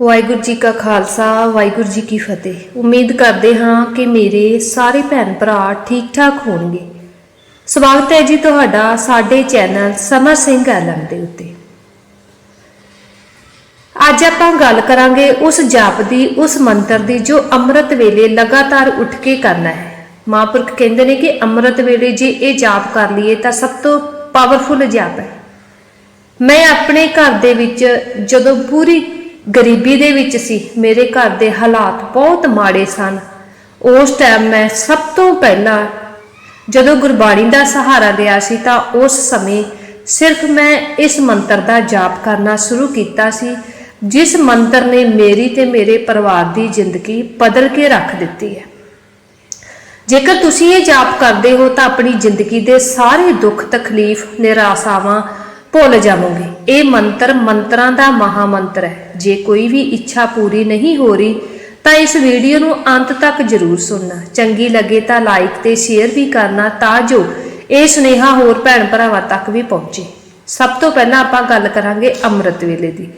ਵਾਹਿਗੁਰੂ ਜੀ ਕਾ ਖਾਲਸਾ, ਵਾਹਿਗੁਰੂ ਜੀ ਕੀ ਫਤਿਹ। ਉਮੀਦ ਕਰਦੇ ਹਾਂ ਕਿ ਮੇਰੇ ਸਾਰੇ ਭੈਣ ਭਰਾ ਠੀਕ ਠਾਕ ਹੋਣਗੇ। ਸਵਾਗਤ ਹੈ ਜੀ ਤੁਹਾਡਾ ਸਾਡੇ ਚੈਨਲ ਸਮਰ ਸਿੰਘ ਐਲਮ ਦੇ ਉੱਤੇ। ਅੱਜ ਆਪਾਂ ਗੱਲ ਕਰਾਂਗੇ ਉਸ ਜਾਪ ਦੀ, ਉਸ ਮੰਤਰ ਦੀ ਜੋ ਅੰਮ੍ਰਿਤ ਵੇਲੇ ਲਗਾਤਾਰ ਉੱਠ ਕੇ ਕਰਨਾ ਹੈ। ਮਹਾਂਪੁਰਖ ਕਹਿੰਦੇ ਨੇ ਕਿ ਅੰਮ੍ਰਿਤ ਵੇਲੇ ਜੇ ਇਹ ਜਾਪ ਕਰ ਲਈਏ ਤਾਂ ਸਭ ਤੋਂ ਪਾਵਰਫੁਲ ਜਾਪ ਹੈ। ਮੈਂ ਆਪਣੇ ਘਰ ਦੇ ਵਿੱਚ ਜਦੋਂ ਪੂਰੀ ਗਰੀਬੀ ਦੇ ਵਿੱਚ ਸੀ। ਮੇਰੇ ਘਰ ਦੇ ਹਾਲਾਤ ਬਹੁਤ ਮਾੜੇ ਸਨ। ਉਸ ਟਾਈਮ ਮੈਂ ਸਭ ਤੋਂ ਪਹਿਲਾਂ ਜਦੋਂ ਗੁਰਬਾਣੀ ਦਾ ਸਹਾਰਾ ਲਿਆ ਸੀ ਤਾਂ ਉਸ ਸਮੇਂ ਸਿਰਫ ਮੈਂ ਇਸ ਮੰਤਰ ਦਾ ਜਾਪ ਕਰਨਾ ਸ਼ੁਰੂ ਕੀਤਾ ਸੀ, ਜਿਸ ਮੰਤਰ ਨੇ ਮੇਰੀ ਤੇ ਮੇਰੇ ਪਰਿਵਾਰ ਦੀ ਜ਼ਿੰਦਗੀ ਬਦਲ ਕੇ ਰੱਖ ਦਿੱਤੀ ਹੈ। ਜੇਕਰ ਤੁਸੀਂ ਇਹ ਜਾਪ ਕਰਦੇ ਹੋ ਤਾਂ ਆਪਣੀ ਜ਼ਿੰਦਗੀ ਦੇ ਸਾਰੇ ਦੁੱਖ ਤਕਲੀਫ, ਨਿਰਾਸ਼ਾਵਾਂ ਭੁੱਲ ਜਾਵੋਗੇ। ਇਹ ਮੰਤਰ ਮੰਤਰਾਂ ਦਾ ਮਹਾ ਮੰਤਰ ਹੈ। ਜੇ ਕੋਈ ਵੀ ਇੱਛਾ ਪੂਰੀ ਨਹੀਂ ਹੋ ਰਹੀ, ਤਾਂ ਇਸ ਵੀਡੀਓ ਨੂੰ ਅੰਤ ਤੱਕ ਜ਼ਰੂਰ ਸੁਣਨਾ। ਚੰਗੀ ਲੱਗੇ ਤਾਂ ਲਾਈਕ ਤੇ ਸ਼ੇਅਰ ਵੀ ਕਰਨਾ ਤਾਂ ਜੋ ਇਹ ਸੁਨੇਹਾ ਹੋਰ ਭੈਣ ਭਰਾਵਾਂ ਤੱਕ ਵੀ ਪਹੁੰਚੇ। ਸਭ ਤੋਂ ਪਹਿਲਾਂ ਆਪਾਂ ਗੱਲ ਕਰਾਂਗੇ ਅੰਮ੍ਰਿਤ ਵੇਲੇ ਦੀ।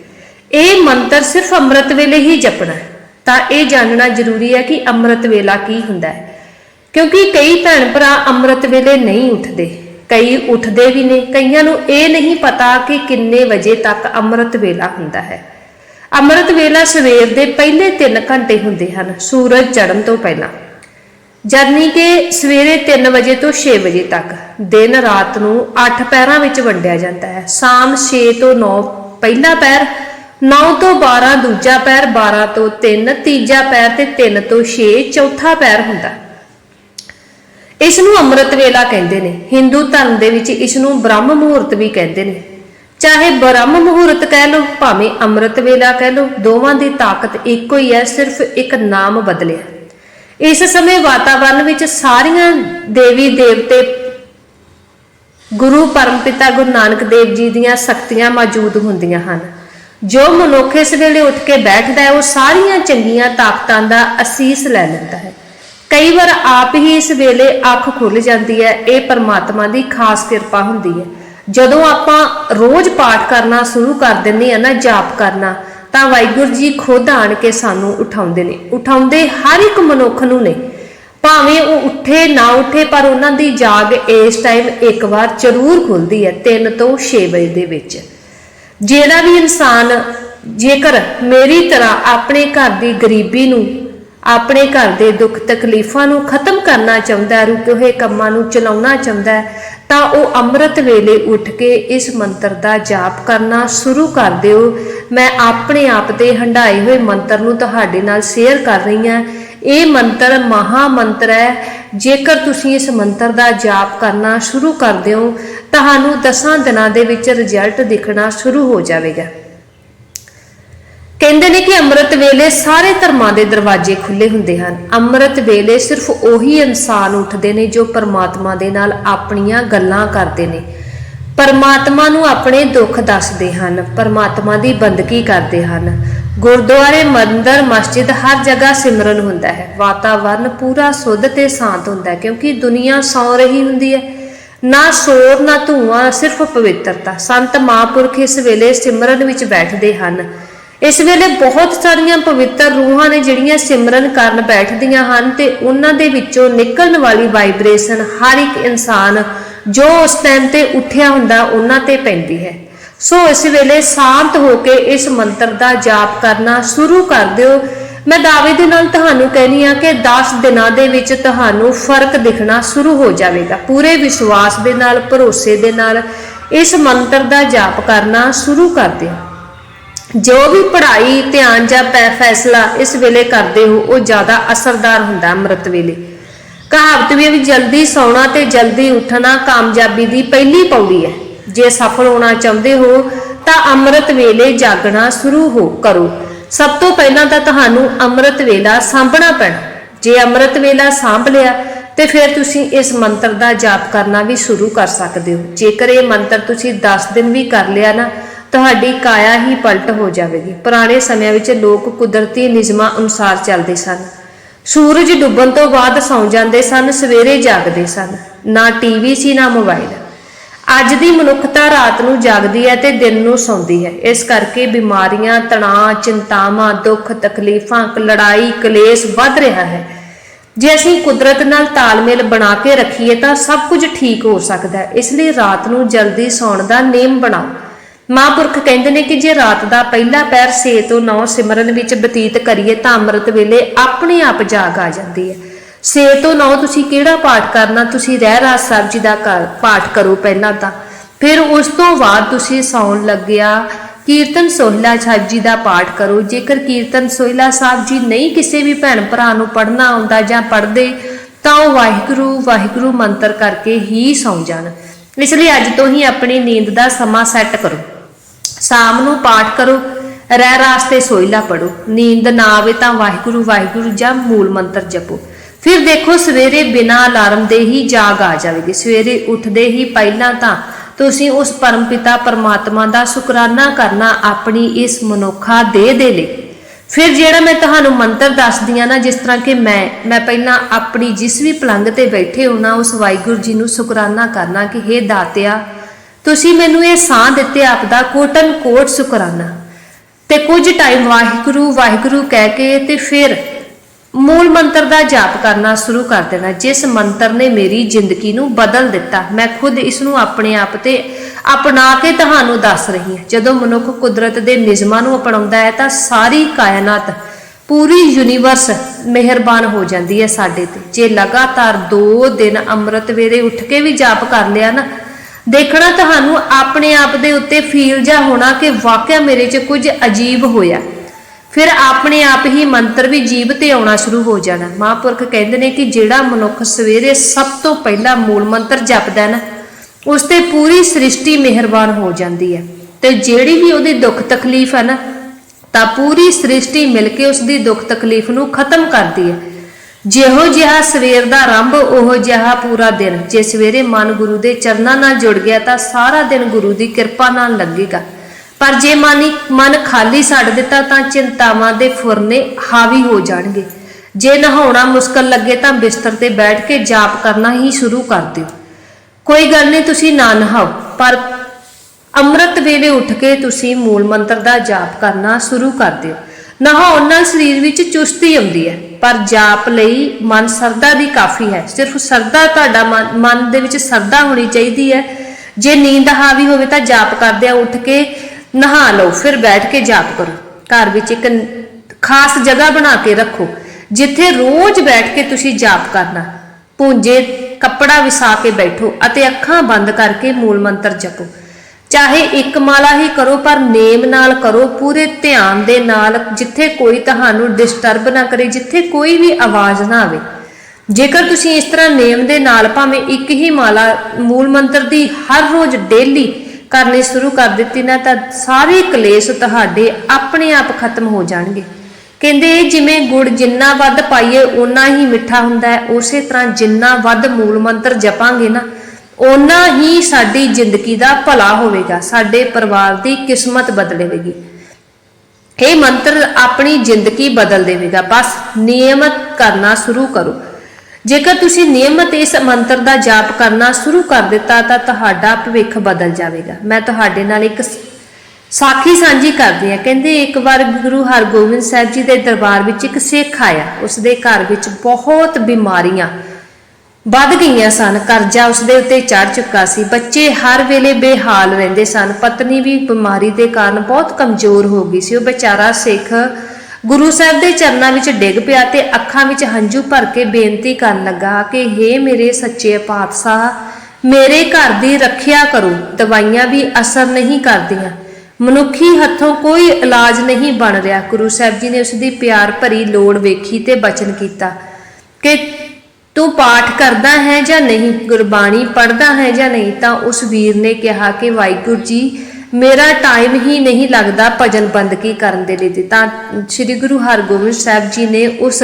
ਇਹ ਮੰਤਰ ਸਿਰਫ ਅੰਮ੍ਰਿਤ ਵੇਲੇ ਹੀ ਜਪਣਾ ਹੈ। ਤਾਂ ਇਹ ਜਾਣਨਾ ਜ਼ਰੂਰੀ ਹੈ ਕਿ ਅੰਮ੍ਰਿਤ ਵੇਲਾ ਕੀ ਹੁੰਦਾ ਹੈ। ਕਿਉਂਕਿ ਕਈ ਭੈਣ ਭਰਾ ਅੰਮ੍ਰਿਤ ਵੇਲੇ ਨਹੀਂ ਉੱਠਦੇ। ਕਈ ਉੱਠਦੇ ਵੀ ਨੇ। ਕਈਆਂ ਨੂੰ ਇਹ ਨਹੀਂ ਪਤਾ ਕਿ ਕਿੰਨੇ ਵਜੇ ਤੱਕ ਅੰਮ੍ਰਿਤ ਵੇਲਾ ਹੁੰਦਾ ਹੈ। ਅੰਮ੍ਰਿਤ ਵੇਲਾ ਸਵੇਰ ਦੇ ਪਹਿਲੇ 3 ਘੰਟੇ ਹੁੰਦੇ ਹਨ, ਸੂਰਜ ਚੜ੍ਹਨ ਤੋਂ ਪਹਿਲਾਂ। ਜਦਨੀ ਕਿ ਸਵੇਰੇ 3 ਵਜੇ ਤੋਂ 6 ਵਜੇ ਤੱਕ। ਦਿਨ ਰਾਤ ਨੂੰ 8 ਪੈਰਾਂ ਵਿੱਚ ਵੰਡਿਆ ਜਾਂਦਾ ਹੈ। ਸ਼ਾਮ 6 ਤੋਂ 9 ਪਹਿਲਾ ਪੈਰ 9 ਤੋਂ 12 ਦੂਜਾ ਪੈਰ 12 ਤੋਂ 3 ਤੀਜਾ ਪੈਰ ਤੇ 3 ਤੋਂ 6 ਚੌਥਾ ਪੈਰ ਹੁੰਦਾ ਇਸ ਨੂੰ ਅੰਮ੍ਰਿਤ ਵੇਲਾ ਕਹਿੰਦੇ ਨੇ, ਹਿੰਦੂ ਧਰਮ ਦੇ ਵਿੱਚ ਇਸ ਨੂੰ ਬ੍ਰਹਮ ਮੁਹੂਰਤ ਵੀ ਕਹਿੰਦੇ ਨੇ। ਚਾਹੇ ਬ੍ਰਹਮ ਮੁਹੂਰਤ ਕਹਿ ਲਓ, ਭਾਵੇਂ ਅੰਮ੍ਰਿਤ ਵੇਲਾ ਕਹਿ ਲਓ, ਦੋਵਾਂ ਦੀ ਤਾਕਤ ਇੱਕੋ ਹੀ ਹੈ, ਸਿਰਫ ਇੱਕ ਨਾਮ ਬਦਲਿਆ। ਇਸ ਸਮੇਂ ਵਾਤਾਵਰਣ ਵਿੱਚ ਸਾਰੀਆਂ ਦੇਵੀ ਦੇਵਤੇ, ਗੁਰੂ ਪਰਮਪਿਤਾ, ਗੁਰੂ ਨਾਨਕ ਦੇਵ ਜੀ ਦੀਆਂ ਸ਼ਕਤੀਆਂ ਮੌਜੂਦ ਹੁੰਦੀਆਂ ਹਨ। ਜੋ ਮਨੁੱਖ ਇਸ ਵੇਲੇ ਉੱਠ ਕੇ ਬੈਠਦਾ ਹੈ, ਉਹ ਸਾਰੀਆਂ ਚੰਗੀਆਂ ਤਾਕਤਾਂ ਦਾ ਅਸੀਸ ਲੈ ਲੈਂਦਾ ਹੈ। ਕਈ ਵਾਰ ਆਪ ਹੀ ਇਸ ਵੇਲੇ ਅੱਖ ਖੁੱਲ ਜਾਂਦੀ ਹੈ, ਇਹ ਪਰਮਾਤਮਾ ਦੀ ਖਾਸ ਕਿਰਪਾ ਹੁੰਦੀ ਹੈ। ਜਦੋਂ ਆਪਾਂ ਰੋਜ਼ ਪਾਠ ਕਰਨਾ ਸ਼ੁਰੂ ਕਰ ਦਿੰਦੇ ਆ ਨਾ, ਜਾਪ ਕਰਨਾ, ਤਾਂ ਵਾਹਿਗੁਰੂ ਜੀ ਖੁਦ ਆਣ ਕੇ ਸਾਨੂੰ ਉਠਾਉਂਦੇ ਨੇ। ਉਠਾਉਂਦੇ ਹਰ ਇੱਕ ਮਨੁੱਖ ਨੂੰ ਨੇ। ਭਾਵੇਂ ਉਹ ਉੱਠੇ ਨਾ ਉੱਠੇ, ਪਰ ਉਹਨਾਂ ਦੀ ਜਾਗ ਇਸ ਟਾਈਮ ਇੱਕ ਵਾਰ ਜ਼ਰੂਰ ਖੁੱਲਦੀ ਹੈ 3 ਤੋਂ 6 ਵਜੇ ਦੇ ਵਿੱਚ। ਜਿਹੜਾ ਵੀ ਇਨਸਾਨ ਜੇਕਰ ਮੇਰੀ ਤਰ੍ਹਾਂ ਆਪਣੇ ਘਰ ਦੀ ਗਰੀਬੀ ਨੂੰ ਆਪਣੇ ਘਰ ਦੇ ਦੁੱਖ ਤਕਲੀਫਾਂ ਨੂੰ ਖਤਮ ਕਰਨਾ ਚਾਹੁੰਦਾ ਹੈ, ਰੁਕੇ ਹੋਏ ਕੰਮਾਂ ਨੂੰ ਚਲਾਉਣਾ ਚਾਹੁੰਦਾ ਹੈ, ਤਾਂ ਉਹ ਅੰਮ੍ਰਿਤ ਵੇਲੇ ਉੱਠ ਕੇ ਇਸ ਮੰਤਰ ਦਾ ਜਾਪ ਕਰਨਾ ਸ਼ੁਰੂ ਕਰ ਦਿਓ। ਮੈਂ ਆਪਣੇ ਆਪ ਦੇ ਹੰਡਾਏ ਹੋਏ ਮੰਤਰ ਨੂੰ ਤੁਹਾਡੇ ਨਾਲ ਸ਼ੇਅਰ ਕਰ ਰਹੀ ਹਾਂ। ਇਹ ਮੰਤਰ ਮਹਾ ਮੰਤਰ ਹੈ। ਜੇਕਰ ਤੁਸੀਂ ਇਸ ਮੰਤਰ ਦਾ ਜਾਪ ਕਰਨਾ ਸ਼ੁਰੂ ਕਰ ਦਿਓ, ਤੁਹਾਨੂੰ 10 ਦਿਨਾਂ ਦੇ ਵਿੱਚ ਰਿਜ਼ਲਟ ਦਿਖਣਾ ਸ਼ੁਰੂ ਹੋ ਜਾਵੇਗਾ। ਕਹਿੰਦੇ ਨੇ ਕਿ ਅੰਮ੍ਰਿਤ ਵੇਲੇ ਸਾਰੇ ਧਰਮਾਂ ਦੇ ਦਰਵਾਜ਼ੇ ਖੁੱਲੇ ਹੁੰਦੇ ਹਨ। ਅੰਮ੍ਰਿਤ ਵੇਲੇ ਸਿਰਫ ਉਹੀ ਇਨਸਾਨ ਉੱਠਦੇ ਨੇ ਜੋ ਪਰਮਾਤਮਾ ਦੇ ਨਾਲ ਆਪਣੀਆਂ ਗੱਲਾਂ ਕਰਦੇ ਨੇ। ਪਰਮਾਤਮਾ ਨੂੰ ਆਪਣੇ ਦੁੱਖ ਦੱਸਦੇ ਹਨ, ਪਰਮਾਤਮਾ ਦੀ ਬੰਦਗੀ ਕਰਦੇ ਹਨ। ਗੁਰਦੁਆਰੇ, ਮੰਦਰ, ਮਸਜਿਦ ਹਰ ਜਗ੍ਹਾ ਸਿਮਰਨ ਹੁੰਦਾ ਹੈ। ਵਾਤਾਵਰਨ ਪੂਰਾ ਸੁੱਧ ਤੇ ਸ਼ਾਂਤ ਹੁੰਦਾ ਹੈ ਕਿਉਂਕਿ ਦੁਨੀਆ ਸੌ ਰਹੀ ਹੁੰਦੀ ਹੈ। ਨਾ ਸ਼ੋਰ, ਨਾ ਧੂਆਂ, ਸਿਰਫ ਪਵਿੱਤਰਤਾ। ਸੰਤ ਮਹਾਂਪੁਰਖ ਇਸ ਵੇਲੇ ਸਿਮਰਨ ਵਿੱਚ ਬੈਠਦੇ ਹਨ। ਇਸ ਵੇਲੇ ਬਹੁਤ ਸਾਰੀਆਂ ਪਵਿੱਤਰ ਰੂਹਾਂ ਨੇ ਜਿਹੜੀਆਂ ਸਿਮਰਨ ਕਰਨ ਬੈਠਦੀਆਂ ਹਨ ਤੇ ਉਹਨਾਂ ਦੇ ਵਿੱਚੋਂ ਨਿਕਲਣ ਵਾਲੀ ਵਾਈਬ੍ਰੇਸ਼ਨ ਹਰ ਇੱਕ ਇਨਸਾਨ ਜੋ ਉਸ ਟਾਈਮ ਤੇ ਉੱਠਿਆ ਹੁੰਦਾ ਉਹਨਾਂ ਤੇ ਪੈਂਦੀ ਹੈ। ਸੋ ਇਸ ਵੇਲੇ ਸ਼ਾਂਤ ਹੋ ਕੇ ਇਸ ਮੰਤਰ ਦਾ ਜਾਪ ਕਰਨਾ ਸ਼ੁਰੂ ਕਰ ਦਿਓ। ਮੈਂ ਦਾਅਵੇ ਦੇ ਨਾਲ ਤੁਹਾਨੂੰ ਕਹਿਨੀ ਆ ਕਿ 10 ਦਿਨਾਂ ਦੇ ਵਿੱਚ ਤੁਹਾਨੂੰ ਫ਼ਰਕ ਦਿਖਣਾ ਸ਼ੁਰੂ ਹੋ ਜਾਵੇਗਾ। ਪੂਰੇ ਵਿਸ਼ਵਾਸ ਦੇ ਨਾਲ, ਭਰੋਸੇ ਦੇ ਨਾਲ ਇਸ ਮੰਤਰ ਦਾ ਜਾਪ ਕਰਨਾ ਸ਼ੁਰੂ ਕਰ ਦਿਓ। ਜੋ ਵੀ ਪੜ੍ਹਾਈ, ਧਿਆਨ ਜਾਂ ਪੈ ਫੈਸਲਾ ਇਸ ਵੇਲੇ ਕਰਦੇ ਹੋ, ਉਹ ਜ਼ਿਆਦਾ ਅਸਰਦਾਰ ਹੁੰਦਾ ਅੰਮ੍ਰਿਤ ਵੇਲੇ। ਕਹਾਵਤ ਵੀ ਵੀ ਜਲਦੀ ਸੌਣਾ ਤੇ ਜਲਦੀ ਉੱਠਣਾ ਕਾਮਯਾਬੀ ਦੀ ਪਹਿਲੀ ਪੌੜੀ ਹੈ। ਜੇ ਸਫਲ ਹੋਣਾ ਚਾਹੁੰਦੇ ਹੋ, ਤਾਂ ਅੰਮ੍ਰਿਤ ਵੇਲੇ ਜਾਗਣਾ ਸ਼ੁਰੂ ਹੋ ਕਰੋ। ਸਭ ਤੋਂ ਪਹਿਲਾਂ ਤਾਂ ਤੁਹਾਨੂੰ ਅੰਮ੍ਰਿਤ ਵੇਲਾ ਸਾਂਭਣਾ ਪੈਣਾ। ਜੇ ਅੰਮ੍ਰਿਤ ਵੇਲਾ ਸਾਂਭ ਲਿਆ, ਤੇ ਫਿਰ ਤੁਸੀਂ ਇਸ ਮੰਤਰ ਦਾ ਜਾਪ ਕਰਨਾ ਵੀ ਸ਼ੁਰੂ ਕਰ ਸਕਦੇ ਹੋ। ਜੇਕਰ ਇਹ ਮੰਤਰ ਤੁਸੀਂ 10 ਦਿਨ ਵੀ ਕਰ ਲਿਆ ਨਾ ਤੁਹਾਡੀ ਕਾਇਆ ਹੀ ਪਲਟ ਹੋ ਜਾਵੇਗੀ। ਪੁਰਾਣੇ ਸਮਿਆਂ ਵਿੱਚ ਲੋਕ ਕੁਦਰਤੀ ਨਿਯਮਾਂ ਅਨੁਸਾਰ ਚੱਲਦੇ ਸਨ। ਸੂਰਜ ਡੁੱਬਣ ਤੋਂ ਬਾਅਦ ਸੌਂ ਜਾਂਦੇ ਸਨ, ਸਵੇਰੇ ਜਾਗਦੇ ਸਨ। ਨਾ ਟੀਵੀ ਸੀ, ਨਾ ਮੋਬਾਈਲ। ਅੱਜ ਦੀ ਮਨੁੱਖਤਾ ਰਾਤ ਨੂੰ ਜਾਗਦੀ ਹੈ ਤੇ ਦਿਨ ਨੂੰ ਸੌਂਦੀ ਹੈ। ਇਸ ਕਰਕੇ ਬਿਮਾਰੀਆਂ, ਤਣਾਅ, ਚਿੰਤਾਵਾਂ, ਦੁੱਖ, ਤਕਲੀਫਾਂ, ਲੜਾਈ, ਕਲੇਸ਼ ਵੱਧ ਰਿਹਾ ਹੈ। ਜੇ ਅਸੀਂ ਕੁਦਰਤ ਨਾਲ ਤਾਲਮੇਲ ਬਣਾ ਕੇ ਰੱਖੀਏ ਤਾਂ ਸਭ ਕੁਝ ਠੀਕ ਹੋ ਸਕਦਾ ਹੈ। ਇਸ ਲਈ ਰਾਤ ਨੂੰ ਜਲਦੀ ਸੌਣ ਦਾ ਨੇਮ ਬਣਾਓ। ਮਹਾਂਪੁਰਖ ਕਹਿੰਦੇ ਨੇ ਕਿ ਜੇ ਰਾਤ ਦਾ ਪਹਿਲਾ ਪੈਰ 6 ਤੋਂ 9 ਸਿਮਰਨ ਵਿੱਚ ਬਤੀਤ ਕਰੀਏ ਤਾਂ ਅੰਮ੍ਰਿਤ ਵੇਲੇ ਆਪਣੇ ਆਪ ਜਾਗ ਆ ਜਾਂਦੀ ਹੈ। 6 ਤੋਂ 9 ਤੁਸੀਂ ਕਿਹੜਾ ਪਾਠ ਕਰਨਾ? ਤੁਸੀਂ ਰਹਿ ਰਾਸ ਸਾਹਿਬ ਜੀ ਦਾ ਕਰ- ਪਾਠ ਕਰੋ ਪਹਿਲਾਂ ਤਾਂ। ਫਿਰ ਉਸ ਤੋਂ ਬਾਅਦ ਤੁਸੀਂ ਸੌਣ ਲੱਗਿਆ। ਕੀਰਤਨ ਸੋਹਿਲਾ ਸਾਹਿਬ ਜੀ ਦਾ ਪਾਠ ਕਰੋ। ਜੇਕਰ ਕੀਰਤਨ ਸੋਹਿਲਾ ਸਾਹਿਬ ਜੀ ਨਹੀਂ ਕਿਸੇ ਵੀ ਭੈਣ ਭਰਾ ਨੂੰ ਪੜ੍ਹਨਾ ਆਉਂਦਾ ਜਾਂ ਪੜ੍ਹਦੇ, ਤਾਂ ਉਹ ਵਾਹਿਗੁਰੂ ਵਾਹਿਗੁਰੂ ਮੰਤਰ ਕਰਕੇ ਹੀ ਸੌਂ ਜਾਣ। ਇਸ ਲਈ ਅੱਜ ਤੋਂ ਹੀ ਆਪਣੀ ਨੀਂਦ ਦਾ ਸਮਾਂ ਸੈੱਟ ਕਰੋ। ਸ਼ਾਮ ਨੂੰ ਪਾਠ ਕਰੋ, ਰਹਿ ਰਾਸਤੇ ਸੋਇਲਾ ਪੜੋ ਨੀਂਦ ਨਾ ਆਵੇ ਤਾਂ ਵਾਹਿਗੁਰੂ ਵਾਹਿਗੁਰੂ ਜਾਂ ਮੂਲ ਮੰਤਰ ਜਪੋ। ਫਿਰ ਦੇਖੋ ਸਵੇਰੇ ਬਿਨਾਂ ਅਲਾਰਮ ਦੇ ਹੀ ਜਾਗ ਆ ਜਾਵੇਗੀ। ਸਵੇਰੇ ਉੱਠਦੇ ਹੀ ਪਹਿਲਾਂ ਤਾਂ ਤੁਸੀਂ ਉਸ ਪਰਮ ਪਿਤਾ ਪਰਮਾਤਮਾ ਦਾ ਸ਼ੁਕਰਾਨਾ ਕਰਨਾ ਆਪਣੀ ਇਸ ਮਨੁੱਖਾ ਦੇਹ ਦੇ ਲਈ। ਫਿਰ ਜਿਹੜਾ ਮੈਂ ਤੁਹਾਨੂੰ ਮੰਤਰ ਦੱਸਦੀ ਆ ਨਾ, ਜਿਸ ਤਰ੍ਹਾਂ ਕਿ ਮੈਂ ਮੈਂ ਪਹਿਲਾਂ ਆਪਣੀ ਜਿਸ ਵੀ ਪਲੰਗ ਤੇ ਬੈਠੇ ਹੋ ਨਾ, ਉਸ ਵਾਹਿਗੁਰੂ ਜੀ ਨੂੰ ਸ਼ੁਕਰਾਨਾ ਕਰਨਾ ਕਿ हे ਦਾਤਿਆ ਤੁਸੀਂ ਮੈਨੂੰ ਇਹ ਸਾਹ ਦਿੱਤੇ ਆਪ ਦਾ ਕੋਟਨ ਕੋਟ ਸ਼ੁਕਰਾਨਾ। ਤੇ ਕੁਝ ਟਾਈਮ ਵਾਹਿਗੁਰੂ ਵਾਹਿਗੁਰੂ ਕਹਿ ਕੇ ਤੇ ਫਿਰ ਮੂਲ ਮੰਤਰ ਦਾ ਜਾਪ ਕਰਨਾ ਸ਼ੁਰੂ ਕਰ ਦੇਣਾ। ਜਿਸ ਮੰਤਰ ਨੇ ਮੇਰੀ ਜ਼ਿੰਦਗੀ ਨੂੰ ਬਦਲ ਦਿੱਤਾ, ਮੈਂ ਖੁਦ ਇਸ ਨੂੰ ਆਪਣੇ ਆਪ ਤੇ ਅਪਣਾ ਕੇ ਤੁਹਾਨੂੰ ਦੱਸ ਰਹੀ ਹਾਂ। ਜਦੋਂ ਮਨੁੱਖ ਕੁਦਰਤ ਦੇ ਨਿਯਮਾਂ ਨੂੰ ਅਪਣਾਉਂਦਾ ਹੈ, ਤਾਂ ਸਾਰੀ ਕਾਇਨਾਤ, ਪੂਰੀ ਯੂਨੀਵਰਸ ਮਿਹਰਬਾਨ ਹੋ ਜਾਂਦੀ ਹੈ ਸਾਡੇ ਤੇ। ਜੇ ਲਗਾਤਾਰ 2 ਦਿਨ ਅੰਮ੍ਰਿਤ ਵੇਲੇ ਉੱਠ ਕੇ ਵੀ ਜਾਪ ਕਰ ਲਿਆ ਨਾ ਦੇਖਣਾ ਤੁਹਾਨੂੰ ਆਪਣੇ ਆਪ ਦੇ ਉੱਤੇ ਫੀਲ ਜਾ ਹੋਣਾ ਕਿ ਵਾਕਿਆ ਮੇਰੇ 'ਚ ਕੁਝ ਅਜੀਬ ਹੋਇਆ। ਫਿਰ ਆਪਣੇ ਆਪ ਹੀ ਮੰਤਰ ਵੀ ਜੀਵ ਤੇ ਆਉਣਾ ਸ਼ੁਰੂ ਹੋ ਜਾਣਾ। ਮਹਾਂਪੁਰਖ ਕਹਿੰਦੇ ਨੇ ਕਿ ਜਿਹੜਾ ਮਨੁੱਖ ਸਵੇਰੇ ਸਭ ਤੋਂ ਪਹਿਲਾਂ ਮੂਲ ਮੰਤਰ ਜਪਦਾ ਨਾ, ਉਸ ਤੇ ਪੂਰੀ ਸ੍ਰਿਸ਼ਟੀ ਮਿਹਰਬਾਨ ਹੋ ਜਾਂਦੀ ਹੈ। ਤੇ ਜਿਹੜੀ ਵੀ ਉਹਦੀ ਦੁੱਖ ਤਕਲੀਫ ਹੈ ਨਾ, ਤਾਂ ਪੂਰੀ ਸ੍ਰਿਸ਼ਟੀ ਮਿਲ ਕੇ ਉਸ ਦੀ ਦੁੱਖ ਤਕਲੀਫ ਨੂੰ ਖਤਮ ਕਰਦੀ ਹੈ। ਜਿਹੋ ਜਿਹਾ ਸਵੇਰ ਦਾ ਆਰੰਭ ਉਹੋ ਜਿਹਾ ਪੂਰਾ ਦਿਨ। ਜੇ ਸਵੇਰੇ ਮਨ ਗੁਰੂ ਦੇ ਚਰਨਾਂ ਨਾਲ ਜੁੜ ਗਿਆ ਤਾਂ ਸਾਰਾ ਦਿਨ ਗੁਰੂ ਦੀ ਕਿਰਪਾ ਨਾਲ ਲੱਗੇਗਾ। ਪਰ ਜੇ ਮਨ ਮਨ ਖਾਲੀ ਛੱਡ ਦਿੱਤਾ ਤਾਂ ਚਿੰਤਾਵਾਂ ਦੇ ਫੁਰਨੇ ਹਾਵੀ ਹੋ ਜਾਣਗੇ। ਜੇ ਨਹਾਉਣਾ ਮੁਸ਼ਕਲ ਲੱਗੇ ਤਾਂ ਬਿਸਤਰ ਤੇ ਬੈਠ ਕੇ ਜਾਪ ਕਰਨਾ ਹੀ ਸ਼ੁਰੂ ਕਰ ਦਿਓ। ਕੋਈ ਗੱਲ ਨਹੀਂ, ਤੁਸੀਂ ਨਾ ਨਹਾਓ, ਪਰ ਅੰਮ੍ਰਿਤ ਵੇਲੇ ਉੱਠ ਕੇ ਤੁਸੀਂ ਮੂਲ ਮੰਤਰ ਦਾ ਜਾਪ ਕਰਨਾ ਸ਼ੁਰੂ ਕਰ ਦਿਓ। ਨਹਾਉਣ ਨਾਲ ਸਰੀਰ ਵਿੱਚ ਚੁਸਤੀ ਆਉਂਦੀ ਹੈ, ਪਰ ਜਾਪ ਲਈ ਮਨ ਸਰਦਾ ਦੀ ਕਾਫੀ ਹੈ। ਸਿਰਫ ਸਰਦਾ ਤੁਹਾਡਾ ਮਨ- ਮਨ ਦੇ ਵਿੱਚ ਸਰਦਾ ਹੋਣੀ ਚਾਹੀਦੀ ਹੈ। ਜੇ ਨੀਂਦ ਹਾਵੀ ਹੋਵੇ ਤਾਂ ਜਾਪ ਕਰਦਿਆਂ ਉੱਠ ਕੇ ਨਹਾ ਲਓ, ਫਿਰ ਬੈਠ ਕੇ ਜਾਪ ਕਰੋ। ਘਰ ਵਿੱਚ ਇੱਕ ਖਾਸ ਜਗ੍ਹਾ ਬਣਾ ਕੇ ਰੱਖੋ, ਜਿੱਥੇ ਰੋਜ਼ ਬੈਠ ਕੇ ਤੁਸੀਂ ਜਾਪ ਕਰਨਾ। ਪੂੰਜੇ ਕੱਪੜਾ ਵਿਸਾ ਕੇ ਬੈਠੋ ਅਤੇ ਅੱਖਾਂ ਬੰਦ ਕਰਕੇ ਮੂਲ ਮੰਤਰ ਜਪੋ। ਚਾਹੇ ਇੱਕ ਮਾਲਾ ਹੀ ਕਰੋ, ਪਰ ਨੇਮ ਨਾਲ ਕਰੋ, ਪੂਰੇ ਧਿਆਨ ਦੇ ਨਾਲ, ਜਿੱਥੇ ਕੋਈ ਤੁਹਾਨੂੰ ਡਿਸਟਰਬ ਨਾ ਕਰੇ, ਜਿੱਥੇ ਕੋਈ ਵੀ ਆਵਾਜ਼ ਨਾ ਆਵੇ। ਜੇਕਰ ਤੁਸੀਂ ਇਸ ਤਰ੍ਹਾਂ ਨੇਮ ਦੇ ਨਾਲ ਭਾਵੇਂ ਇੱਕ ਹੀ ਮਾਲਾ ਮੂਲ ਮੰਤਰ ਦੀ ਹਰ ਰੋਜ਼ ਡੇਲੀ ਕਰਨੀ ਸ਼ੁਰੂ ਕਰ ਦਿੱਤੀ ਨਾ, ਤਾਂ ਸਾਰੇ ਕਲੇਸ਼ ਤੁਹਾਡੇ ਆਪਣੇ ਆਪ ਖਤਮ ਹੋ ਜਾਣਗੇ। ਕਹਿੰਦੇ ਜਿਵੇਂ ਗੁੜ ਜਿੰਨਾ ਵੱਧ ਪਾਈਏ, ਓਨਾ ਹੀ ਮਿੱਠਾ ਹੁੰਦਾ ਹੈ। ਉਸੇ ਤਰ੍ਹਾਂ ਜਿੰਨਾ ਵੱਧ ਮੂਲ ਮੰਤਰ ਜਪਾਂਗੇ ਨਾ ਓਨਾ ਹੀ ਸਾਡੀ ਜ਼ਿੰਦਗੀ ਦਾ ਭਲਾ ਹੋਵੇਗਾ, ਸਾਡੇ ਪਰਿਵਾਰ ਦੀ ਕਿਸਮਤ ਬਦਲੇਵੇਗੀ ਇਹ ਮੰਤਰ ਆਪਣੀ ਜ਼ਿੰਦਗੀ ਬਦਲ ਦੇਵੇਗਾ। ਬਸ ਨਿਯਮਤ ਕਰਨਾ ਸ਼ੁਰੂ ਕਰੋ। ਜੇਕਰ ਤੁਸੀਂ ਨਿਯਮਤ ਇਸ ਮੰਤਰ ਦਾ ਜਾਪ ਕਰਨਾ ਸ਼ੁਰੂ ਕਰ ਦਿੱਤਾ, ਤਾਂ ਤੁਹਾਡਾ ਭਵਿੱਖ ਬਦਲ ਜਾਵੇਗਾ। ਮੈਂ ਤੁਹਾਡੇ ਨਾਲ ਇੱਕ ਸਾਖੀ ਸਾਂਝੀ ਕਰਦੀ ਹਾਂ। ਕਹਿੰਦੇ ਇੱਕ ਵਾਰ ਗੁਰੂ ਹਰਗੋਬਿੰਦ ਸਾਹਿਬ ਜੀ ਦੇ ਦਰਬਾਰ ਵਿੱਚ ਇੱਕ ਸਿੱਖ ਆਇਆ। ਉਸ ਦੇ ਘਰ ਵਿੱਚ ਬਹੁਤ ਬਿਮਾਰੀਆਂ ਵੱਧ ਗਈਆਂ ਸਨ। ਕਰਜ਼ਾ ਉਸ ਦੇ ਉੱਤੇ ਚੜ ਚੁੱਕਾ ਸੀ। ਬੱਚੇ ਹਰ ਵੇਲੇ ਬੇਹਾਲ ਰਹਿੰਦੇ ਸਨ। ਪਤਨੀ ਵੀ ਬਿਮਾਰੀ ਦੇ ਕਾਰਨ ਬਹੁਤ ਕਮਜ਼ੋਰ ਹੋ ਗਈ ਸੀ। ਉਹ ਵਿਚਾਰਾ ਸਿੱਖ ਗੁਰੂ ਸਾਹਿਬ ਦੇ ਚਰਨਾਂ ਵਿੱਚ ਡਿੱਗ ਪਿਆ ਤੇ ਅੱਖਾਂ ਵਿੱਚ ਹੰਝੂ ਭਰ ਕੇ ਬੇਨਤੀ ਕਰਨ ਲੱਗਾ ਕਿ हे ਮੇਰੇ ਸੱਚੇ ਪਾਤਸ਼ਾਹ, ਮੇਰੇ ਘਰ ਦੀ ਰੱਖਿਆ ਕਰੋ। ਦਵਾਈਆਂ ਵੀ ਅਸਰ ਨਹੀਂ ਕਰਦੀਆਂ। ਮਨੁੱਖੀ ਹੱਥੋਂ ਕੋਈ ਇਲਾਜ ਨਹੀਂ ਬਣ ਰਿਹਾ। ਗੁਰੂ ਸਾਹਿਬ ਜੀ ਨੇ ਉਸ ਦੀ ਪਿਆਰ ਭਰੀ ਲੋੜ ਵੇਖੀ ਤੇ ਬਚਨ ਕੀਤਾ ਕਿ ਤੂੰ ਪਾਠ ਕਰਦਾ ਹੈ ਜਾਂ ਨਹੀਂ? ਗੁਰਬਾਣੀ ਪੜ੍ਹਦਾ ਹੈ ਜਾਂ ਨਹੀਂ? ਤਾਂ ਉਸ ਵੀਰ ਨੇ ਕਿਹਾ ਕਿ, ਵਾਹਿਗੁਰੂ ਜੀ, ਮੇਰਾ ਟਾਈਮ ਹੀ ਨਹੀਂ ਲੱਗਦਾ ਭਜਨ ਬੰਦਗੀ ਕਰਨ ਦੇ ਲਈ ਤਾਂ ਸ੍ਰੀ ਗੁਰੂ ਹਰਗੋਬਿੰਦ ਸਾਹਿਬ ਜੀ ਨੇ ਉਸ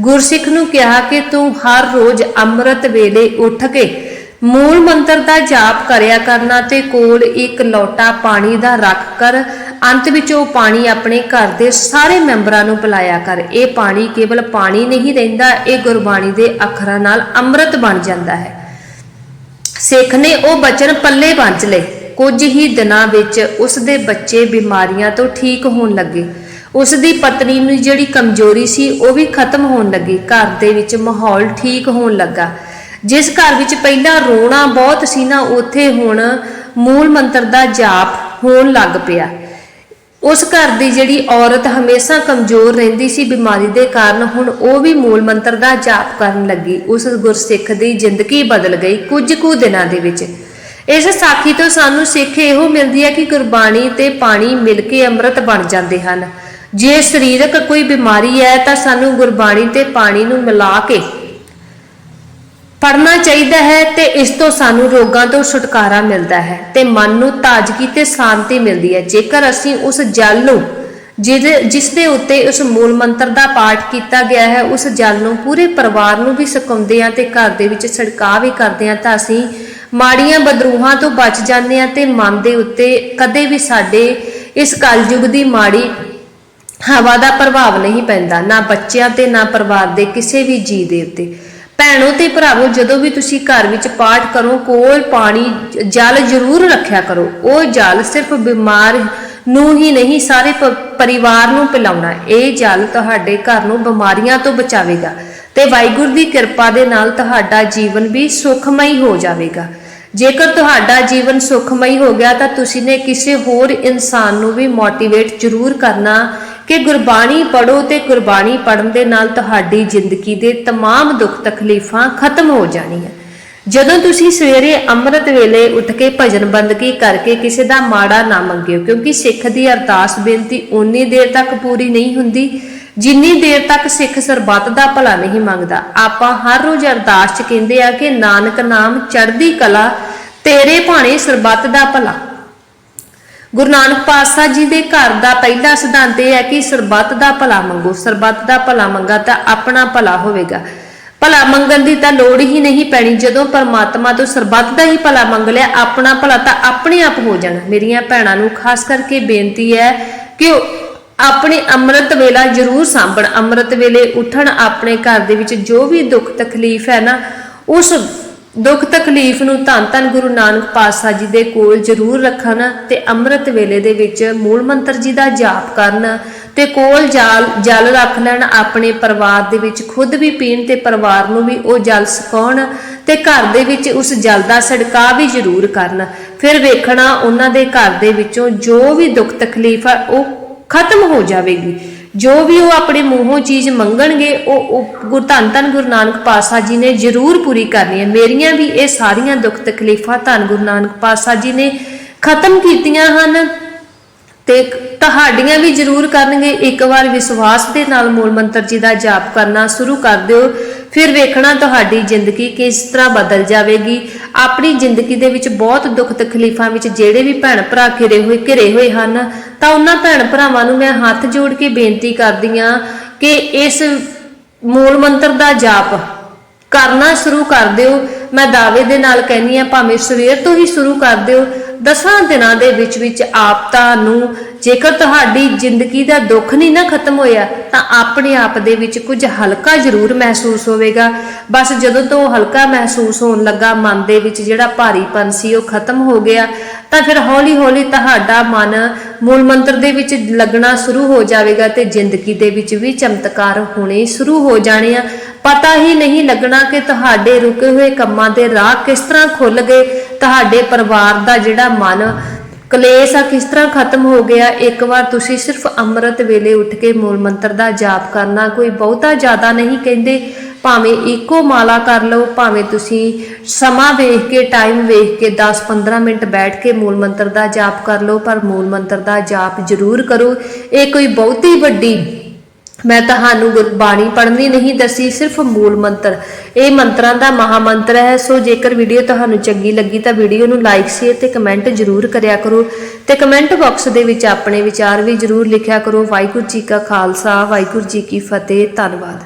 ਗੁਰਸਿੱਖ ਨੂੰ ਕਿਹਾ ਕਿ, ਤੂੰ ਹਰ ਰੋਜ਼ ਅੰਮ੍ਰਿਤ ਵੇਲੇ ਉੱਠ ਕੇ ਮੂਲ ਮੰਤਰ ਦਾ ਜਾਪ ਕਰਿਆ ਕਰਨਾ ਤੇ ਕੋਲ ਇੱਕ ਲੋਟਾ ਪਾਣੀ ਦਾ ਰੱਖ ਕਰ ਅੰਤ ਵਿੱਚ ਉਹ ਪਾਣੀ ਆਪਣੇ ਘਰ ਦੇ ਸਾਰੇ ਮੈਂਬਰਾਂ ਨੂੰ ਪਿਲਾਇਆ ਕਰ। ਇਹ ਪਾਣੀ ਕੇਵਲ ਪਾਣੀ ਨਹੀਂ ਰਹਿੰਦਾ, ਇਹ ਗੁਰਬਾਣੀ ਦੇ ਅੱਖਰਾਂ ਨਾਲ ਅੰਮ੍ਰਿਤ ਬਣ ਜਾਂਦਾ ਹੈ। ਸਿੱਖ ਨੇ ਉਹ ਬਚਨ ਪੱਲੇ ਬੰਚ ਲਏ। ਕੁਝ ਹੀ ਦਿਨਾਂ ਵਿੱਚ ਉਸ ਦੇ ਬੱਚੇ ਬਿਮਾਰੀਆਂ ਤੋਂ ਠੀਕ ਹੋਣ ਲੱਗੇ। ਉਸ ਦੀ ਪਤਨੀ ਨੂੰ ਜਿਹੜੀ ਕਮਜ਼ੋਰੀ ਸੀ, ਉਹ ਵੀ ਖਤਮ ਹੋਣ ਲੱਗੀ। ਘਰ ਦੇ ਵਿੱਚ ਮਾਹੌਲ ਠੀਕ ਹੋਣ ਲੱਗਾ। ਜਿਸ ਘਰ ਵਿੱਚ ਪਹਿਲਾਂ ਰੋਣਾ ਬਹੁਤ ਸੀ ਨਾ, ਉੱਥੇ ਹੁਣ ਮੂਲ ਮੰਤਰ ਦਾ ਜਾਪ ਹੋਣ ਲੱਗ ਪਿਆ। ਉਸ ਘਰ ਦੀ ਜਿਹੜੀ ਔਰਤ ਹਮੇਸ਼ਾ ਕਮਜ਼ੋਰ ਰਹਿੰਦੀ ਸੀ, ਬਿਮਾਰੀ ਦੇ ਕਾਰਨ ਹੁਣ ਉਹ ਵੀ ਮੂਲ ਮੰਤਰ ਦਾ ਜਾਪ ਕਰਨ ਲੱਗੀ। ਉਸ ਗੁਰਸਿੱਖ ਦੀ ਜ਼ਿੰਦਗੀ ਬਦਲ ਗਈ ਕੁਝ ਕੁ ਦਿਨਾਂ ਦੇ ਵਿੱਚ। ਇਸ ਸਾਖੀ ਤੋਂ ਸਾਨੂੰ ਸਿੱਖ ਇਹੋ ਮਿਲਦੀ ਹੈ ਕਿ ਗੁਰਬਾਣੀ ਤੇ ਪਾਣੀ ਮਿਲ ਕੇ ਅੰਮ੍ਰਿਤ ਬਣ ਜਾਂਦੇ ਹਨ। ਜੇ ਸਰੀਰਕ ਕੋਈ ਬਿਮਾਰੀ ਹੈ ਤਾਂ ਸਾਨੂੰ ਗੁਰਬਾਣੀ ਤੇ ਪਾਣੀ ਨੂੰ ਮਿਲਾ ਕੇ ਪੜਨਾ ਚਾਹੀਦਾ ਹੈ ਤੇ ਇਸ ਤੋਂ ਸਾਨੂੰ ਰੋਗਾਂ ਤੋਂ ਛੁਟਕਾਰਾ ਮਿਲਦਾ ਹੈ ਤੇ ਮਨ ਨੂੰ ਤਾਜ਼ਗੀ ਤੇ ਸ਼ਾਂਤੀ ਮਿਲਦੀ ਹੈ। ਜੇਕਰ ਅਸੀਂ ਉਸ ਜਲ ਨੂੰ, ਜਿਹਦੇ, ਜਿਸ ਦੇ ਉੱਤੇ ਉਸ ਮੂਲ ਮੰਤਰ ਦਾ ਪਾਠ ਕੀਤਾ ਗਿਆ ਹੈ, ਉਸ ਜਲ ਨੂੰ ਪੂਰੇ ਪਰਿਵਾਰ ਨੂੰ ਵੀ ਸੁਕਾਉਂਦੇ ਹਾਂ ਤੇ ਘਰ ਦੇ ਵਿੱਚ ਛਿੜਕਾਅ ਵੀ ਕਰਦੇ ਹਾਂ ਤਾਂ ਅਸੀਂ ਮਾੜੀਆਂ ਬਦਰੂਹਾਂ ਤੋਂ ਬਚ ਜਾਂਦੇ ਹਾਂ ਤੇ ਮਨ ਦੇ ਉੱਤੇ ਕਦੇ ਵੀ ਸਾਡੇ ਇਸ ਕਲਯੁਗ ਦੀ ਮਾੜੀ ਹਵਾ ਦਾ ਪ੍ਰਭਾਵ ਨਹੀਂ ਪੈਂਦਾ, ਨਾ ਬੱਚਿਆਂ ਤੇ ਨਾ ਪਰਿਵਾਰ ਦੇ ਕਿਸੇ ਵੀ ਜੀਅ ਦੇ ਉੱਤੇ। ਭੈਣੋ ਤੇ ਭਰਾਵੋ, ਜਦੋਂ ਵੀ ਤੁਸੀਂ ਘਰ ਵਿੱਚ ਪਾਠ ਕਰੋ, ਕੋਲ ਪਾਣੀ, ਜਲ ਜ਼ਰੂਰ ਰੱਖਿਆ ਕਰੋ। ਉਹ ਜਲ ਸਿਰਫ ਬਿਮਾਰ ਨੂੰ ਹੀ ਨਹੀਂ, ਸਾਰੇ ਪ- ਪਰਿਵਾਰ ਨੂੰ ਪਿਲਾਉਣਾ ਇਹ ਜਲ ਤੁਹਾਡੇ ਘਰ ਨੂੰ ਬਿਮਾਰੀਆਂ ਤੋਂ ਬਚਾਵੇਗਾ ਤੇ ਵਾਹਿਗੁਰੂ ਦੀ ਕਿਰਪਾ ਦੇ ਨਾਲ ਤੁਹਾਡਾ ਜੀਵਨ ਵੀ ਸੁਖਮਈ ਹੋ ਜਾਵੇਗਾ। ਜੇਕਰ ਤੁਹਾਡਾ ਜੀਵਨ ਸੁਖਮਈ ਹੋ ਗਿਆ ਤਾਂ ਤੁਸੀਂ ਨੇ ਕਿਸੇ ਹੋਰ ਇਨਸਾਨ ਨੂੰ ਵੀ ਮੋਟੀਵੇਟ ਜ਼ਰੂਰ ਕਰਨਾ ਕਿ ਗੁਰਬਾਣੀ ਪੜੋ ਤੇ ਗੁਰਬਾਣੀ ਪੜਨ ਦੇ ਨਾਲ ਤੁਹਾਡੀ ਜ਼ਿੰਦਗੀ ਦੇ तमाम ਦੁੱਖ ਤਕਲੀਫਾਂ ਖਤਮ ਹੋ ਜਾਣੀਆਂ ਜਦੋਂ ਤੁਸੀਂ ਸਵੇਰੇ ਅੰਮ੍ਰਿਤ ਵੇਲੇ ਉੱਠ ਕੇ ਭਜਨ ਬੰਦਗੀ ਕਰਕੇ ਕਿਸੇ ਦਾ ਮਾੜਾ ਨਾ ਮੰਗਿਓ ਕਿਉਂਕਿ ਸਿੱਖ ਦੀ ਅਰਦਾਸ ਬੇਨਤੀ ਉਨੀ ਦੇਰ ਤੱਕ ਪੂਰੀ ਨਹੀਂ ਹੁੰਦੀ ਜਿੰਨੀ ਦੇਰ ਤੱਕ ਸਿੱਖ ਸਰਬੱਤ ਦਾ ਭਲਾ ਨਹੀਂ ਮੰਗਦਾ ਆਪਾਂ ਹਰ ਰੋਜ਼ ਅਰਦਾਸ 'ਚ ਕਹਿੰਦੇ ਆ ਕਿ ਨਾਨਕ ਨਾਮ ਚੜ੍ਹਦੀ ਕਲਾ ਤੇਰੇ ਭਾਣੇ ਸਰਬੱਤ ਦਾ ਭਲਾ। ਗੁਰੂ ਨਾਨਕ ਪਾਤਸ਼ਾਹ ਜੀ ਦੇ ਘਰ ਦਾ ਪਹਿਲਾ ਸਿਧਾਂਤ ਇਹ ਹੈ ਕਿ ਸਰਬੱਤ ਦਾ ਭਲਾ ਮੰਗੋ। ਸਰਬੱਤ ਦਾ ਭਲਾ ਮੰਗਾ ਤਾਂ ਆਪਣਾ ਭਲਾ ਹੋਵੇਗਾ। ਭਲਾ ਮੰਗਣ ਦੀ ਤਾਂ ਲੋੜ ਹੀ ਨਹੀਂ ਪੈਣੀ। ਜਦੋਂ ਪਰਮਾਤਮਾ ਤੋਂ ਸਰਬੱਤ ਦਾ ਹੀ ਭਲਾ ਮੰਗ ਲਿਆ, ਆਪਣਾ ਭਲਾ ਤਾਂ ਆਪਣੇ ਆਪ ਹੋ ਜਾਣਾ। ਮੇਰੀਆਂ ਭੈਣਾਂ ਨੂੰ ਖਾਸ ਕਰਕੇ ਬੇਨਤੀ ਹੈ ਕਿ ਉਹ ਆਪਣੇ ਅੰਮ੍ਰਿਤ ਵੇਲਾ ਜ਼ਰੂਰ ਸਾਂਭਣ। ਅੰਮ੍ਰਿਤ ਵੇਲੇ ਉੱਠਣ ਆਪਣੇ ਘਰ ਦੇ ਵਿੱਚ ਜੋ ਵੀ ਦੁੱਖ ਤਕਲੀਫ ਹੈ ਨਾ, ਉਸ ਦੁੱਖ ਤਕਲੀਫ ਨੂੰ ਧੰਨ ਧੰਨ ਗੁਰੂ ਨਾਨਕ ਪਾਤਸ਼ਾਹ ਜੀ ਦੇ ਕੋਲ ਜ਼ਰੂਰ ਰੱਖਣ ਤੇ ਅੰਮ੍ਰਿਤ ਵੇਲੇ ਦੇ ਵਿੱਚ ਮੂਲ ਮੰਤਰ ਜੀ ਦਾ ਜਾਪ ਕਰਨ ਤੇ ਕੋਲ ਜਲ ਜਲ ਰੱਖ ਲੈਣ, ਆਪਣੇ ਪਰਿਵਾਰ ਦੇ ਵਿੱਚ ਖੁਦ ਵੀ ਪੀਣ ਤੇ ਪਰਿਵਾਰ ਨੂੰ ਵੀ ਉਹ ਜਲ ਸੁਕਾਉਣ ਤੇ ਘਰ ਦੇ ਵਿੱਚ ਉਸ ਜਲ ਦਾ ਛਿੜਕਾਅ ਵੀ ਜ਼ਰੂਰ ਕਰਨ। ਫਿਰ ਵੇਖਣਾ ਉਹਨਾਂ ਦੇ ਘਰ ਦੇ ਵਿੱਚੋਂ ਜੋ ਵੀ ਦੁੱਖ ਤਕਲੀਫ ਹੈ ਉਹ ਖਤਮ ਹੋ ਜਾਵੇਗੀ। ਜੋ ਵੀ ਉਹ ਆਪਣੇ ਮੂੰਹੋਂ ਚੀਜ਼ ਮੰਗਣਗੇ, ਉਹ ਉਹ ਧੰਨ ਧੰਨ ਗੁਰੂ ਨਾਨਕ ਪਾਤਸ਼ਾਹ ਜੀ ਨੇ ਜ਼ਰੂਰ ਪੂਰੀ ਕਰਨੀ ਹੈ। ਮੇਰੀਆਂ ਵੀ ਇਹ ਸਾਰੀਆਂ ਦੁੱਖ ਤਕਲੀਫਾਂ ਧੰਨ ਗੁਰੂ ਨਾਨਕ ਪਾਤਸ਼ਾਹ ਜੀ ਨੇ ਖਤਮ ਕੀਤੀਆਂ ਹਨ ਤੇ ਤੁਹਾਡੀਆਂ ਵੀ ਜ਼ਰੂਰ ਕਰਨਗੇ। ਇੱਕ ਵਾਰ ਵਿਸ਼ਵਾਸ ਦੇ ਨਾਲ ਮੂਲ ਮੰਤਰ ਜੀ ਦਾ ਜਾਪ ਕਰਨਾ ਸ਼ੁਰੂ ਕਰ ਦਿਓ। ਫਿਰ ਵੇਖਣਾ ਤੁਹਾਡੀ ਜ਼ਿੰਦਗੀ ਕਿਸ ਤਰ੍ਹਾਂ ਬਦਲ ਜਾਵੇਗੀ। ਆਪਣੀ ਜ਼ਿੰਦਗੀ ਦੇ ਵਿੱਚ ਬਹੁਤ ਦੁੱਖ ਤਕਲੀਫਾਂ ਵਿੱਚ ਜਿਹੜੇ ਵੀ ਭੈਣ ਭਰਾ ਘਿਰੇ ਹੋਏ ਘਿਰੇ ਹੋਏ ਹਨ, ਤਾਂ ਉਹਨਾਂ ਭੈਣ ਭਰਾਵਾਂ ਨੂੰ ਮੈਂ ਹੱਥ ਜੋੜ ਕੇ ਬੇਨਤੀ ਕਰਦੀ ਹਾਂ ਕਿ ਇਸ ਮੂਲ ਮੰਤਰ ਦਾ ਜਾਪ ਕਰਨਾ ਸ਼ੁਰੂ ਕਰ ਦਿਓ। ਮੈਂ ਦਾਅਵੇ ਦੇ ਨਾਲ ਕਹਿੰਨੀ ਆ ਭਾਵੇਂ ਸਵੇਰ ਤੋਂ ਹੀ ਸ਼ੁਰੂ ਕਰ ਦਿਓ। ਦਸਾਂ ਦਿਨਾਂ ਦੇ ਵਿੱਚ ਵਿੱਚ ਆਪ ਨੂੰ ਜੇਕਰ ਤੁਹਾਡੀ ਜ਼ਿੰਦਗੀ ਦਾ ਦੁੱਖ ਨਹੀਂ ਨਾ ਖਤਮ ਹੋਇਆ, ਤਾਂ ਆਪਣੇ ਆਪ ਦੇ ਵਿੱਚ ਕੁਝ ਹਲਕਾ ਜ਼ਰੂਰ ਮਹਿਸੂਸ ਹੋਵੇਗਾ। ਬਸ ਜਦੋਂ ਤੋਂ ਹਲਕਾ ਮਹਿਸੂਸ ਹੋਣ ਲੱਗਾ, ਮਨ ਦੇ ਵਿੱਚ ਜਿਹੜਾ ਭਾਰੀਪਨ ਸੀ ਉਹ ਖਤਮ ਹੋ ਗਿਆ, ਤਾਂ ਫਿਰ ਹੌਲੀ ਹੌਲੀ ਤੁਹਾਡਾ ਮਨ ਮੂਲ ਮੰਤਰ ਦੇ ਵਿੱਚ ਲੱਗਣਾ ਸ਼ੁਰੂ ਹੋ ਜਾਵੇਗਾ ਤੇ ਜ਼ਿੰਦਗੀ ਦੇ ਵਿੱਚ ਵੀ ਚਮਤਕਾਰ ਹੋਣੇ ਸ਼ੁਰੂ ਹੋ ਜਾਣੇ ਆ। ਪਤਾ ਹੀ ਨਹੀਂ ਲੱਗਣਾ ਕਿ ਤੁਹਾਡੇ ਰੁਕੇ ਹੋਏ ਕੰਮਾਂ ਦੇ ਰਾਹ ਕਿਸ ਤਰ੍ਹਾਂ ਖੁੱਲ ਗਏ। ਤੁਹਾਡੇ ਪਰਿਵਾਰ ਦਾ ਜਿਹੜਾ ਮਨ, ਕਲੇਸ਼ ਆ, ਕਿਸ ਤਰ੍ਹਾਂ ਖਤਮ ਹੋ ਗਿਆ। ਇੱਕ ਵਾਰ ਤੁਸੀਂ ਸਿਰਫ ਅੰਮ੍ਰਿਤ ਵੇਲੇ ਉੱਠ ਕੇ ਮੂਲ ਮੰਤਰ ਦਾ ਜਾਪ ਕਰਨਾ ਕੋਈ ਬਹੁਤਾ ਜ਼ਿਆਦਾ ਨਹੀਂ ਕਹਿੰਦੇ। ਭਾਵੇਂ ਇੱਕੋ ਮਾਲਾ ਕਰ ਲਓ, ਭਾਵੇਂ ਤੁਸੀਂ ਸਮਾਂ ਵੇਖ ਕੇ ਟਾਈਮ ਵੇਖ ਕੇ 10-15 ਮਿੰਟ ਬੈਠ ਕੇ ਮੂਲ ਮੰਤਰ ਦਾ ਜਾਪ ਕਰ ਲਓ, ਪਰ ਮੂਲ ਮੰਤਰ ਦਾ ਜਾਪ ਜ਼ਰੂਰ ਕਰੋ। ਇਹ ਕੋਈ ਬਹੁਤੀ ਵੱਡੀ ਮੈਂ ਤੁਹਾਨੂੰ ਗੁਰਬਾਣੀ ਪੜ੍ਹਨੀ ਨਹੀਂ ਦੱਸੀ, ਸਿਰਫ ਮੂਲ ਮੰਤਰ। ਇਹ ਮੰਤਰਾਂ ਦਾ ਮਹਾ ਮੰਤਰ ਹੈ। ਸੋ ਜੇਕਰ ਵੀਡੀਓ ਤੁਹਾਨੂੰ ਚੰਗੀ ਲੱਗੀ ਤਾਂ ਵੀਡੀਓ ਨੂੰ ਲਾਈਕ ਸ਼ੇਅਰ ਤੇ ਕਮੈਂਟ ਜ਼ਰੂਰ ਕਰਿਆ ਕਰੋ। ਤੇ ਕਮੈਂਟ ਬਾਕਸ ਦੇ ਵਿੱਚ ਆਪਣੇ ਵਿਚਾਰ ਵੀ ਜ਼ਰੂਰ ਲਿਖਿਆ ਕਰੋ। ਵਾਹਿਗੁਰੂ ਜੀ ਕਾ ਖਾਲਸਾ, ਵਾਹਿਗੁਰੂ ਜੀ ਕੀ ਫਤਿਹ। ਧੰਨਵਾਦ।